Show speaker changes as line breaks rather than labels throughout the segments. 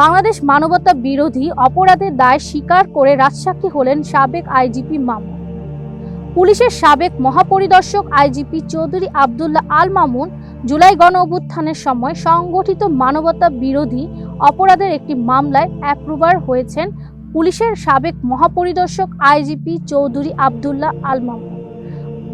বাংলাদেশ মানবতা বিরোধী অপরাধের দায় স্বীকার করে রাজসাক্ষী হলেন সাবেক আইজিপি মামুন। পুলিশের সাবেক মহাপরিদর্শক আইজিপি চৌধুরী আবদুল্লাহ আল মামুন জুলাই গণ অভ্যুত্থানের সময় সংগঠিত মানবতা বিরোধী অপরাধের একটি মামলায় অ্যাপ্রুভার হয়েছেন পুলিশের সাবেক মহাপরিদর্শক আইজিপি চৌধুরী আবদুল্লাহ আল মামুন।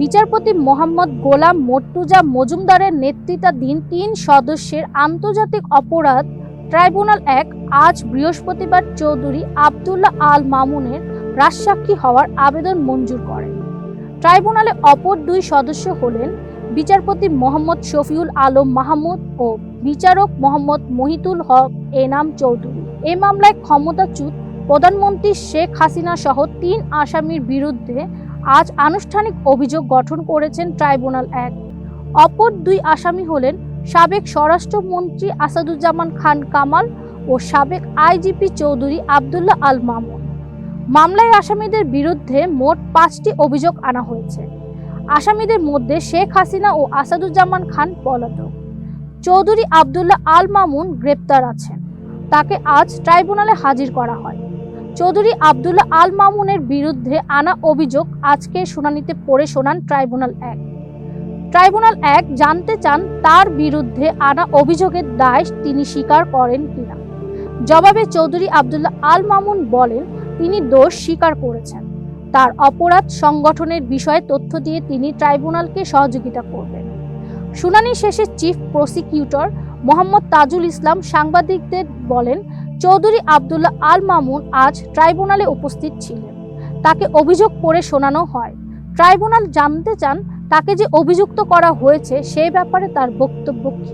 বিচারপতি মোহাম্মদ গোলাম মর্তুজা মজুমদারের নেতৃত্বাধীন তিন সদস্যের আন্তর্জাতিক অপরাধ ট্রাইব্যুনাল এক আজ বৃহস্পতিবার চৌধুরী আবদুল্লাহ আল মামুনের রাজসাক্ষী হওয়ার আবেদন মঞ্জুর করেন। ট্রাইব্যুনালে অপর দুই সদস্য হলেন বিচারপতি মোহাম্মদ শফিউল আলম মাহমুদ ও বিচারক মোহাম্মদ মহিতুল হক এনাম চৌধুরী। এ মামলায় ক্ষমতাচ্যুত প্রধানমন্ত্রী শেখ হাসিনা সহ তিন আসামির বিরুদ্ধে আজ আনুষ্ঠানিক অভিযোগ গঠন করেছেন ট্রাইব্যুনাল এক। অপর দুই আসামি হলেন সাবেক স্বরাষ্ট্রমন্ত্রী আসাদুজ্জামান খান কামাল ও সাবেক আইজিপি চৌধুরী আবদুল্লাহ আল মামুন। মামলায় আসামিদের বিরুদ্ধে মোট পাঁচটি অভিযোগ আনা হয়েছে। আসামিদের মধ্যে শেখ হাসিনা ও আসাদুজ্জামান খান পলাতক। চৌধুরী আবদুল্লাহ আল মামুন গ্রেপ্তার আছেন। তাকে আজ ট্রাইব্যুনালে হাজির করা হয়। চৌধুরী আবদুল্লাহ আল মামুনের বিরুদ্ধে আনা অভিযোগ আজকে শুনানিতে পড়ে শোনান ট্রাইব্যুনাল এক। ট্রাইব্যুনাল এক জানতে চান তার বিরুদ্ধে আনা অভিযোগের দায় তিনি স্বীকার করেন কিনা। জবাবে চৌধুরী আবদুল্লাহ আল মামুন বলেন, তিনি দোষ স্বীকার করেছেন। তার অপরাধ সংগঠনের বিষয়ে তথ্য দিয়ে তিনি ট্রাইব্যুনালকে সহযোগিতা করবেন। শুনানি শেষে চিফ প্রসিকিউটর মোহাম্মদ তাজুল ইসলাম সাংবাদিকদের বলেন, চৌধুরী আবদুল্লাহ আল মামুন আজ ট্রাইব্যুনালে উপস্থিত ছিলেন। তাকে অভিযোগ করে শোনানো হয়। ট্রাইব্যুনাল জানতে চান তাকে যে অভিযুক্ত করা হয়েছে সে ব্যাপারে তার বক্তব্য কী?